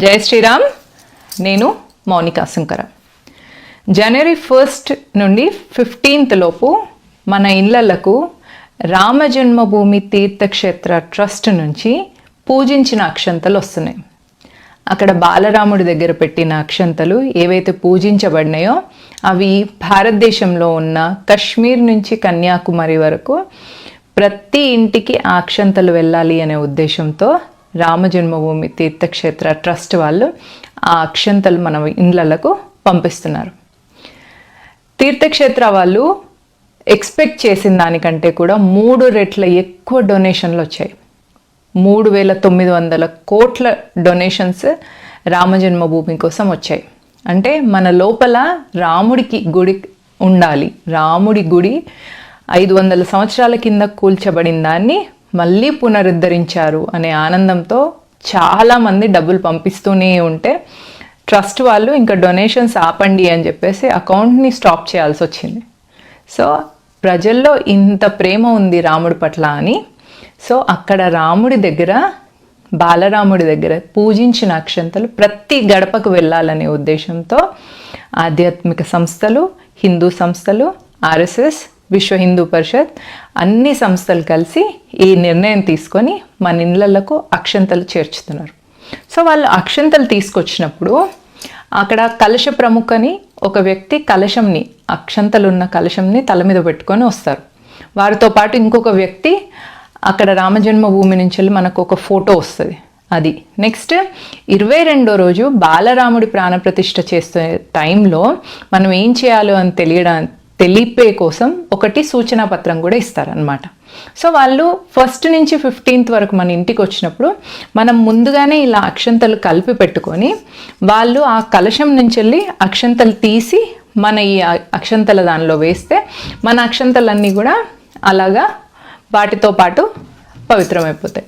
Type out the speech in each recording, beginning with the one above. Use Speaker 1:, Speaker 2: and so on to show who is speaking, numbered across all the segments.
Speaker 1: జై శ్రీరామ్. నేను మౌనిక శంకర. జనవరి ఫస్ట్ నుండి ఫిఫ్టీన్త్ లోపు మన ఇళ్ళకు రామజన్మభూమి తీర్థక్షేత్ర ట్రస్ట్ నుంచి పూజించిన అక్షంతలు వస్తున్నాయి. అక్కడ బాలరాముడి దగ్గర పెట్టిన అక్షంతలు ఏవైతే పూజించబడినాయో అవి భారతదేశంలో ఉన్న కశ్మీర్ నుంచి కన్యాకుమారి వరకు ప్రతి ఇంటికి ఆ అక్షంతలు వెళ్ళాలి అనే ఉద్దేశంతో రామజన్మభూమి తీర్థక్షేత్ర ట్రస్ట్ వాళ్ళు ఆ అక్షంతలు మన ఇండ్లకు పంపిస్తున్నారు. తీర్థక్షేత్ర వాళ్ళు ఎక్స్పెక్ట్ చేసిన దానికంటే కూడా మూడు రెట్ల ఎక్కువ డొనేషన్లు వచ్చాయి. మూడు వేల తొమ్మిది వందల కోట్ల డొనేషన్స్ రామజన్మభూమి కోసం వచ్చాయి. అంటే మన లోపల రాముడికి గుడి ఉండాలి. రాముడి గుడి ఐదు వందల సంవత్సరాల కింద కూల్చబడిన దాన్ని మళ్ళీ పునరుద్ధరించారు అనే ఆనందంతో చాలామంది డబ్బులు పంపిస్తూనే ఉంటే ట్రస్ట్ వాళ్ళు ఇంకా డొనేషన్స్ ఆపండి అని చెప్పేసి అకౌంట్ని స్టాప్ చేయాల్సి వచ్చింది. సో ప్రజల్లో ఇంత ప్రేమ ఉంది రాముడి పట్ల అని. సో అక్కడ రాముడి దగ్గర బాలరాముడి దగ్గర పూజించిన అక్షంతలు ప్రతి గడపకు వెళ్ళాలనే ఉద్దేశంతో ఆధ్యాత్మిక సంస్థలు హిందూ సంస్థలు ఆర్ఎస్ఎస్ విశ్వ హిందూ పరిషత్ అన్ని సంస్థలు కలిసి ఈ నిర్ణయం తీసుకొని మన ఇళ్ళకు అక్షంతలు చేర్చుతున్నారు. సో వాళ్ళు అక్షంతలు తీసుకొచ్చినప్పుడు అక్కడ కలశ ప్రముఖని ఒక వ్యక్తి కలశంని అక్షంతలు ఉన్న కలశంని తల మీద పెట్టుకొని వస్తారు. వారితో పాటు ఇంకొక వ్యక్తి అక్కడ రామజన్మభూమి నుంచి వెళ్ళి మనకు ఒక ఫోటో వస్తుంది. అది నెక్స్ట్ ఇరవై రెండో రోజు బాలరాముడి ప్రాణప్రతిష్ఠ చేసే టైంలో మనం ఏం చేయాలో అని తెలియడా తెలిపే కోసం ఒకటి సూచనా పత్రం కూడా ఇస్తారనమాట సో వాళ్ళు ఫస్ట్ నుంచి ఫిఫ్టీన్త్ వరకు మన ఇంటికి వచ్చినప్పుడు మనం ముందుగానే ఇలా అక్షంతలు కలిపి పెట్టుకొని వాళ్ళు ఆ కలశం నుంచి వెళ్ళి అక్షంతలు తీసి మన ఈ అక్షంతల దానిలో వేస్తే మన అక్షంతలన్నీ కూడా అలాగా వాటితో పాటు పవిత్రమైపోతాయి.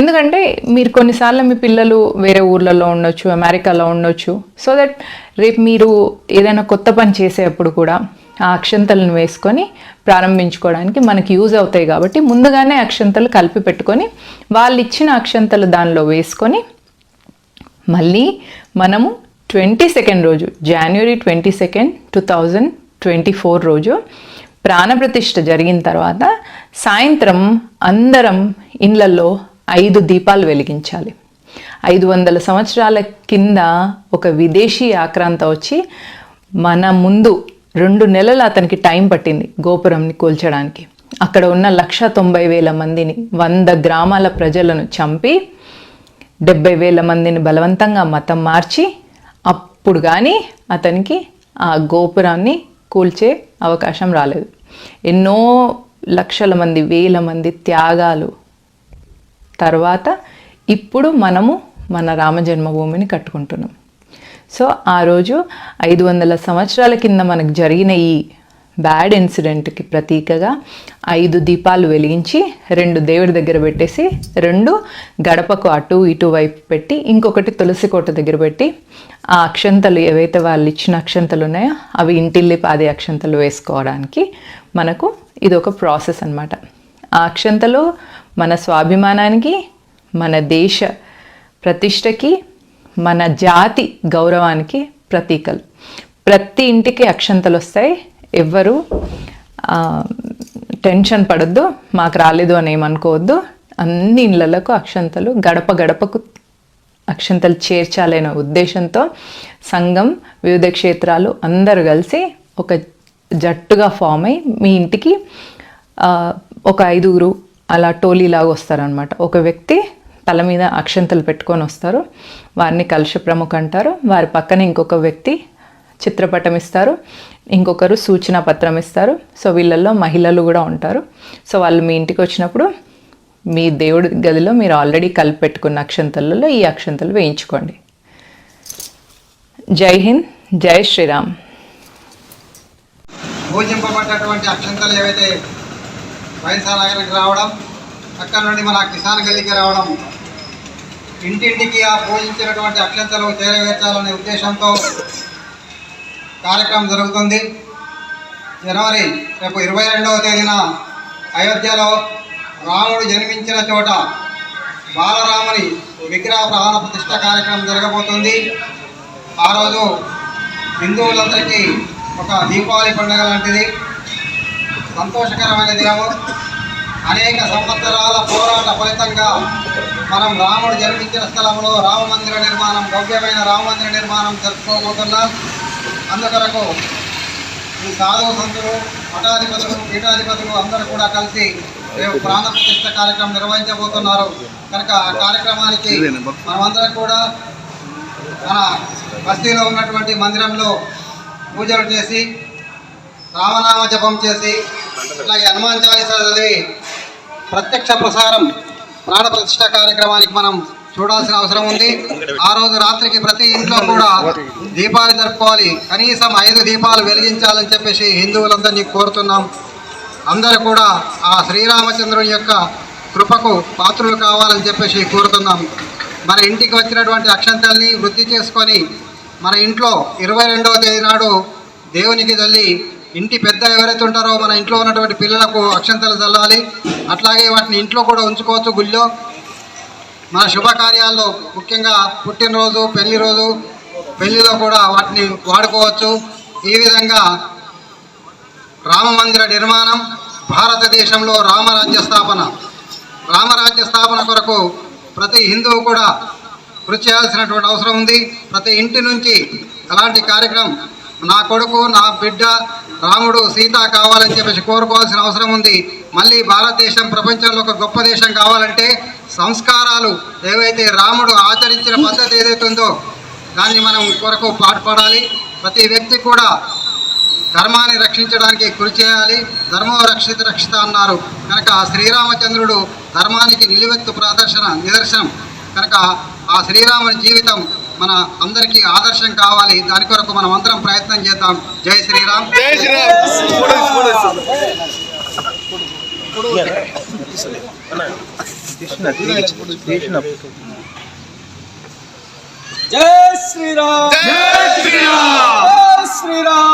Speaker 1: ఎందుకంటే మీరు కొన్నిసార్లు మీ పిల్లలు వేరే ఊర్లలో ఉండొచ్చు అమెరికాలో ఉండొచ్చు. సో దట్ రేపు మీరు ఏదైనా కొత్త పని చేసేటప్పుడు కూడా ఆ అక్షంతలను వేసుకొని ప్రారంభించుకోవడానికి మనకి యూజ్ అవుతాయి కాబట్టి ముందుగానే అక్షంతలు కలిపి పెట్టుకొని వాళ్ళు ఇచ్చిన అక్షంతలు దానిలో వేసుకొని మళ్ళీ మనము ట్వంటీ సెకండ్ రోజు జనవరి twenty second two thousand twenty four రోజు ప్రాణప్రతిష్ఠ జరిగిన తర్వాత సాయంత్రం అందరం ఇళ్ళల్లో ఐదు దీపాలు వెలిగించాలి. ఐదు వందల సంవత్సరాల కింద ఒక విదేశీ ఆక్రాంత వచ్చి మన ముందు రెండు నెలలు అతనికి టైం పట్టింది గోపురంని కూల్చడానికి. అక్కడ ఉన్న లక్ష తొంభై వేల మందిని వంద గ్రామాల ప్రజలను చంపి డెబ్బై వేల మందిని బలవంతంగా మతం మార్చి అప్పుడు కానీ అతనికి ఆ గోపురాన్ని కూల్చే అవకాశం రాలేదు. ఎన్నో లక్షల మంది వేల మంది త్యాగాలు తర్వాత ఇప్పుడు మనము మన రామ జన్మభూమిని కట్టుకుంటున్నాం. సో ఆ రోజు ఐదు వందల సంవత్సరాల కింద మనకు జరిగిన ఈ బ్యాడ్ ఇన్సిడెంట్కి ప్రతీకగా ఐదు దీపాలు వెలిగించి రెండు దేవుడి దగ్గర పెట్టేసి రెండు గడపకు అటు ఇటు వైపు పెట్టి ఇంకొకటి తులసి కోట దగ్గర పెట్టి ఆ అక్షంతలు ఏవైతే వాళ్ళు ఇచ్చిన అక్షంతలు ఉన్నాయో అవి ఇంటిల్లి పాది అక్షంతలు వేసుకోవడానికి మనకు ఇది ఒక ప్రాసెస్ అనమాట ఆ అక్షంతలు మన స్వాభిమానానికి మన దేశ ప్రతిష్టకి మన జాతి గౌరవానికి ప్రతీకలు. ప్రతి ఇంటికి అక్షంతలు వస్తాయి. ఎవ్వరు టెన్షన్ పడొద్దు. మాకు రాలేదు అని ఏమనుకోవద్దు. అన్ని ఇళ్ళలకు అక్షంతలు గడప గడపకు అక్షంతలు చేర్చాలనే ఉద్దేశంతో సంఘం వివిధ క్షేత్రాలు అందరూ కలిసి ఒక జట్టుగా ఫామ్ అయి మీ ఇంటికి ఒక ఐదుగురు అలా టోలీలాగా వస్తారనమాట ఒక వ్యక్తి తల మీద అక్షంతలు పెట్టుకొని వస్తారు. వారిని కలుష ప్రముఖ అంటారు. వారి పక్కన ఇంకొక వ్యక్తి చిత్రపటం ఇస్తారు. ఇంకొకరు సూచన పత్రం ఇస్తారు. సో వీళ్ళల్లో మహిళలు కూడా ఉంటారు. సో వాళ్ళు మీ ఇంటికి వచ్చినప్పుడు మీ దేవుడి గదిలో మీరు ఆల్రెడీ కలిపి పెట్టుకున్న అక్షంతలలో ఈ అక్షంతలు వేయించుకోండి. జై హింద్ జై శ్రీరామ్.
Speaker 2: పూజింపబడ్డటువంటి అక్షంతలు ఏవైతే వైఎస్ఆర్ రావడం అక్కడ నుండి మన కిసాన్ గల్లీకి రావడం. ఇంటింటికి ఆ పూజించినటువంటి అక్షంతలు చేరవేర్చాలనే ఉద్దేశంతో కార్యక్రమం జరుగుతుంది. జనవరి రేపు ఇరవై రెండవ తేదీన అయోధ్యలో రాముడు జన్మించిన చోట బాలరాముని విగ్రహ ప్రాణ ప్రతిష్ట కార్యక్రమం జరగబోతుంది. ఆ రోజు హిందువులందరికీ ఒక దీపావళి పండుగ లాంటిది. సంతోషకరమైన దినము అనేక సంవత్సరాల పోరాట ఫలితంగా మనం రాముడు జన్మించిన స్థలంలో రామ మందిర నిర్మాణం భవ్యమైన రామమందిర నిర్మాణం జరుపుకోబోతున్నాం. అందుకొరకు ఈ సాధు సంతులు మఠాధిపతులు పీఠాధిపతులు అందరూ కూడా కలిసి రేపు ప్రాణ ప్రతిష్ట కార్యక్రమం నిర్వహించబోతున్నారు. కనుక ఆ కార్యక్రమానికి మనమందరం కూడా మన బస్తీలో ఉన్నటువంటి మందిరంలో పూజలు చేసి రామనామ జపం చేసి అట్లాగే హనుమాన్ చాలీసా చదివి ప్రత్యక్ష ప్రసారం ప్రాణప్రతిష్ఠ కార్యక్రమానికి మనం చూడాల్సిన అవసరం ఉంది. ఆ రోజు రాత్రికి ప్రతి ఇంట్లో కూడా దీపాలు జరుపుకోవాలి. కనీసం ఐదు దీపాలు వెలిగించాలని చెప్పేసి హిందువులందరినీ కోరుతున్నాం. అందరూ కూడా ఆ శ్రీరామచంద్రుని యొక్క కృపకు పాత్రులు కావాలని చెప్పేసి కోరుతున్నాం. మన ఇంటికి వచ్చినటువంటి అక్షంతల్ని వృద్ధి చేసుకొని మన ఇంట్లో ఇరవై రెండవ తేదీ నాడు దేవునికి తల్లి ఇంటి పెద్ద ఎవరైతే ఉంటారో మన ఇంట్లో ఉన్నటువంటి పిల్లలకు అక్షంతలు చల్లాలి. అట్లాగే వాటిని ఇంట్లో కూడా ఉంచుకోవచ్చు గుళ్ళో. మన శుభకార్యాల్లో ముఖ్యంగా పుట్టినరోజు పెళ్ళి రోజు పెళ్ళిలో కూడా వాటిని వాడుకోవచ్చు. ఈ విధంగా రామ మందిర నిర్మాణం భారతదేశంలో రామరాజ్య స్థాపన. రామరాజ్య స్థాపన కొరకు ప్రతి హిందువు కూడా కృషి చేయాల్సినటువంటి అవసరం ఉంది. ప్రతి ఇంటి నుంచి అలాంటి కార్యక్రమం నా కొడుకు నా బిడ్డ రాముడు సీత కావాలని చెప్పేసి కోరుకోవాల్సిన అవసరం ఉంది. మళ్ళీ భారతదేశం ప్రపంచంలో ఒక గొప్ప దేశం కావాలంటే సంస్కారాలు ఏవైతే రాముడు ఆచరించిన పద్ధతి ఏదైతే ఉందో దాన్ని మనం కొరకు పాటుపడాలి ప్రతి వ్యక్తి కూడా ధర్మాన్ని రక్షించడానికి కృషి చేయాలి. ధర్మం రక్షిత రక్షిత అన్నారు. కనుక శ్రీరామచంద్రుడు ధర్మానికి నిలువెత్తు ప్రదర్శన నిదర్శనం. కనుక ఆ శ్రీరాముని జీవితం మన అందరికీ ఆదర్శం కావాలి. దాని కొరకు మనం అందరం ప్రయత్నం చేద్దాం.
Speaker 3: జై శ్రీరామ్. జై శ్రీరామ్. జై శ్రీరామ్.
Speaker 4: జై శ్రీరామ్.